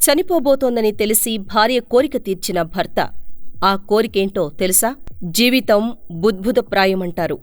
చనిపోబోతోందని తెలిసి భార్య కోరిక తీర్చిన భర్త. ఆ కోరికేంటో తెలుసా? జీవితం బుద్భుతప్రాయమంటారు.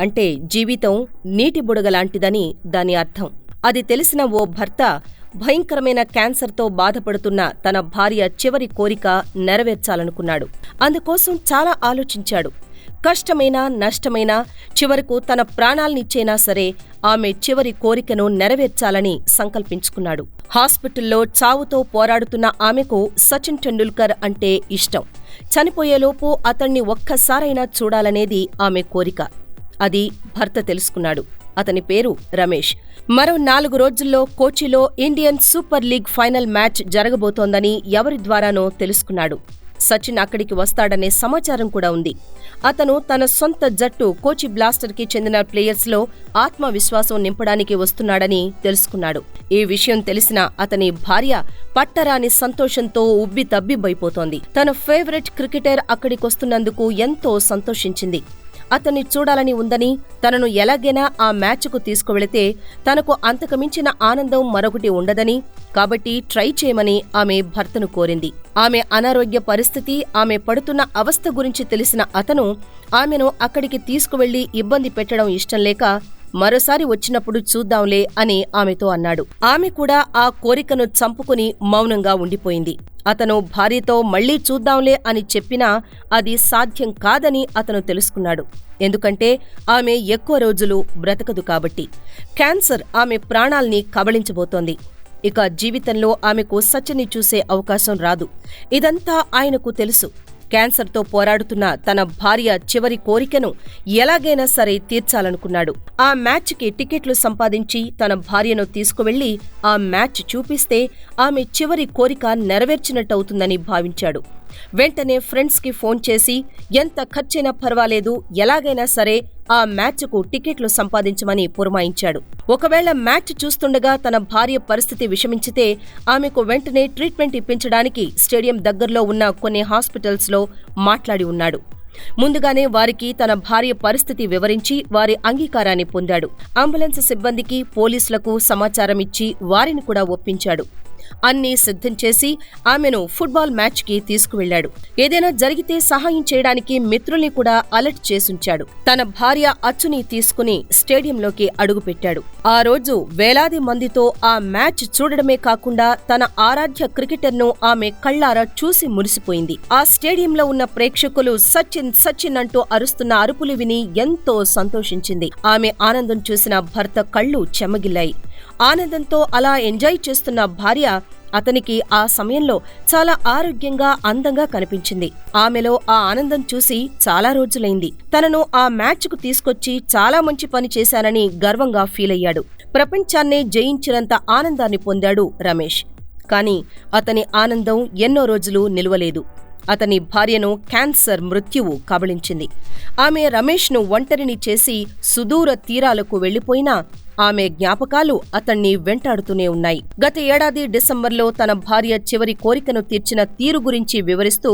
అంటే జీవితం నీటి బుడగలాంటిదని దాని అర్థం. అది తెలిసిన ఓ భర్త భయంకరమైన క్యాన్సర్తో బాధపడుతున్న తన భార్య చివరి కోరిక నెరవేర్చాలనుకున్నాడు. అందుకోసం చాలా ఆలోచించాడు. కష్టమైనా నష్టమైనా చివరకు తన ప్రాణాల్నిచ్చేనా సరే ఆమె చివరి కోరికను నెరవేర్చాలని సంకల్పించుకున్నాడు. హాస్పిటల్లో చావుతో పోరాడుతున్న ఆమెకు సచిన్ టెండూల్కర్ అంటే ఇష్టం. చనిపోయేలోపు అతణ్ణి ఒక్కసారైనా చూడాలనేది ఆమె కోరిక. అది భర్త తెలుసుకున్నాడు. అతని పేరు రమేష్. మరో నాలుగు రోజుల్లో కోచిలో Indian Super League final match జరగబోతోందని ఎవరి ద్వారానో తెలుసుకున్నాడు. సచిన్ అక్కడికి వస్తాడనే సమాచారం కూడా ఉంది. అతను తన సొంత జట్టు కోచి బ్లాస్టర్కి చెందిన ప్లేయర్స్లో ఆత్మవిశ్వాసం నింపడానికి వస్తున్నాడని తెలుసుకున్నాడు. ఈ విషయం తెలిసిన అతని భార్య పట్టరాని సంతోషంతో ఉబ్బి తబ్బిబ్బైపోతోంది. తన ఫేవరెట్ క్రికెటర్ అక్కడికొస్తున్నందుకు ఎంతో సంతోషించింది. అతన్ని చూడాలని ఉందని తనను ఎలాగైనా ఆ మ్యాచ్కు తీసుకువెళితే తనకు అంతకుమించిన ఆనందం మరొకటి ఉండదని కాబట్టి ట్రై చేయమని ఆమె భర్తను కోరింది. ఆమె అనారోగ్య పరిస్థితి ఆమె పడుతున్న అవస్థ గురించి తెలిసిన అతను ఆమెను అక్కడికి తీసుకువెళ్ళి ఇబ్బంది పెట్టడం ఇష్టం లేక మరోసారి వచ్చినప్పుడు చూద్దాంలే అని ఆమెతో అన్నాడు. ఆమె కూడా ఆ కోరికను చంపుకుని మౌనంగా ఉండిపోయింది. అతను భార్యతో మళ్ళీ చూద్దాంలే అని చెప్పినా అది సాధ్యం కాదని అతను తెలుసుకున్నాడు. ఎందుకంటే ఆమె ఎక్కువ రోజులు బ్రతకదు కాబట్టి. క్యాన్సర్ ఆమె ప్రాణాల్ని కబళించబోతోంది. ఇక జీవితంలో ఆమెకు సచిని చూసే అవకాశం రాదు. ఇదంతా ఆయనకు తెలుసు. క్యాన్సర్తో పోరాడుతున్న తన భార్య చివరి కోరికను ఎలాగైనా సరే తీర్చాలనుకున్నాడు. ఆ మ్యాచ్కి టికెట్లు సంపాదించి తన భార్యను తీసుకువెళ్ళి ఆ మ్యాచ్ చూపిస్తే ఆమె చివరి కోరిక నెరవేర్చినట్టవుతుందని భావించాడు. వెంటనే ఫ్రెండ్స్కి ఫోన్ చేసి ఎంత ఖర్చైనా పర్వాలేదు ఎలాగైనా సరే ఆ మ్యాచ్కు టికెట్లు సంపాదించమని పురమాయించాడు. ఒకవేళ మ్యాచ్ చూస్తుండగా తన భార్య పరిస్థితి విషమించితే ఆమెకు వెంటనే ట్రీట్మెంట్ ఇప్పించడానికి స్టేడియం దగ్గరలో ఉన్న కొన్ని హాస్పిటల్స్లో మాట్లాడి ఉన్నాడు. ముందుగానే వారికి తన భార్య పరిస్థితి వివరించి వారి అంగీకారాన్ని పొందాడు. అంబులెన్స్ సిబ్బందికి పోలీసులకు సమాచారం ఇచ్చి వారిని కూడా ఒప్పించాడు. అన్నీ సిద్ధం చేసి ఆమెను ఫుట్బాల్ మ్యాచ్కి తీసుకువెళ్ళాడు ఏదైనా జరిగితే సహాయం చేయడానికి మిత్రుల్ని కూడా అలర్ట్ చేసుంచాడు. తన భార్య అచ్చుని తీసుకుని స్టేడియంలోకి అడుగుపెట్టాడు. ఆ రోజు వేలాది మందితో ఆ మ్యాచ్ చూడడమే కాకుండా తన ఆరాధ్య క్రికెటర్ను ఆమె కళ్ళారా చూసి మురిసిపోయింది. ఆ స్టేడియంలో ఉన్న ప్రేక్షకులు సచిన్ సచిన్ అంటూ అరుస్తున్న అరుపులు విని ఎంతో సంతోషించింది. ఆమె ఆనందం చూసిన భర్త కళ్ళు చెమగిల్లాయి. ఆనందంతో అలా ఎంజాయ్ చేస్తున్న భార్య అతనికి ఆ సమయంలో చాలా ఆరోగ్యంగా అందంగా కనిపించింది. ఆమెలో ఆ ఆనందం చూసి చాలా రోజులైంది. తనను ఆ మ్యాచ్కు తీసుకొచ్చి చాలా మంచి పని చేశానని గర్వంగా ఫీల్ అయ్యాడు. ప్రపంచాన్నే జయించినంత ఆనందాన్ని పొందాడు రమేష్. కానీ అతని ఆనందం ఎన్నో రోజులు నిలువలేదు. అతని భార్యను క్యాన్సర్ మృత్యువు కబళించింది. ఆమె రమేష్ను ఒంటరిని చేసి సుదూర తీరాలకు వెళ్ళిపోయినా ఆమె జ్ఞాపకాలు అతణ్ణి వెంటాడుతూనే ఉన్నాయి. గత ఏడాది డిసెంబర్లో తన భార్య చివరి కోరికను తీర్చిన తీరు గురించి వివరిస్తూ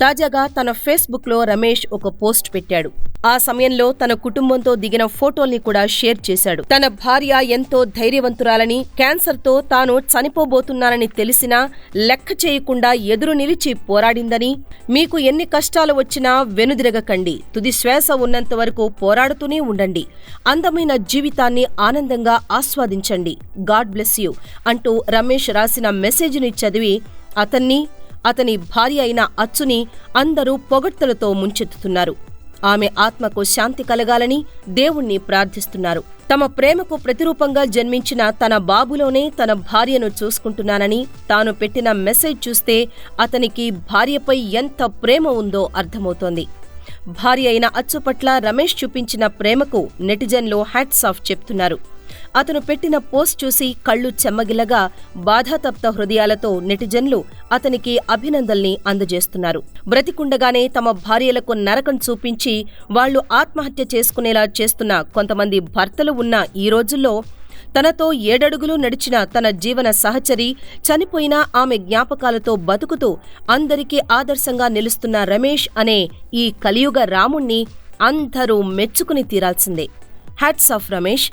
తాజాగా తన ఫేస్బుక్లో రమేష్ ఒక పోస్ట్ పెట్టాడు. ఆ సమయంలో తన కుటుంబంతో దిగిన ఫోటోల్ని కూడా షేర్ చేశాడు. తన భార్య ఎంతో ధైర్యవంతురాలని క్యాన్సర్తో తాను చనిపోబోతున్నానని తెలిసినా లెక్క చేయకుండా ఎదురు నిలిచి పోరాడిందని మీకు ఎన్ని కష్టాలు వచ్చినా వెనుదిరగకండి. తుది శ్వాస ఉన్నంత వరకు పోరాడుతూనే ఉండండి. అందమైన జీవితాన్ని ఆనందంగా ఆస్వాదించండి. గాడ్ బ్లెస్ యూ అంటూ రమేష్ రాసిన మెసేజ్ని చదివి అతన్ని అతని భార్య అయిన అచ్చుని అందరూ పొగడ్తలతో ముంచెత్తుతున్నారు. ఆమె ఆత్మకు శాంతి కలగాలని దేవుణ్ణి ప్రార్థిస్తున్నారు. తమ ప్రేమకు ప్రతిరూపంగా జన్మించిన తన బాబులోనే తన భార్యను చూసుకుంటున్నానని తాను పెట్టిన మెసేజ్ చూస్తే అతనికి భార్యపై ఎంత ప్రేమ ఉందో అర్థమవుతోంది. భార్య అయిన అచ్చు పట్ల రమేష్ చూపించిన ప్రేమకు నెటిజన్లు హ్యాట్స్ ఆఫ్ చెప్తున్నారు. అతను పెట్టిన పోస్ట్ చూసి కళ్ళు చెమ్మగిల్లగా బాధాతప్త హృదయాలతో నెటిజన్లు అతనికి అభినందనల్ని అందజేస్తున్నారు. బ్రతికుండగానే తమ భార్యలకు నరకం చూపించి వాళ్ళు ఆత్మహత్య చేసుకునేలా చేస్తున్న కొంతమంది భర్తలు ఉన్న ఈ రోజుల్లో తనతో ఏడడుగులు నడిచిన తన జీవన సహచరి చనిపోయిన ఆమె జ్ఞాపకాలతో బతుకుతూ అందరికీ ఆదర్శంగా నిలుస్తున్న రమేష్ అనే ఈ కలియుగ రాముణ్ణి అందరూ మెచ్చుకుని తీరాల్సిందే. Hats off Ramesh.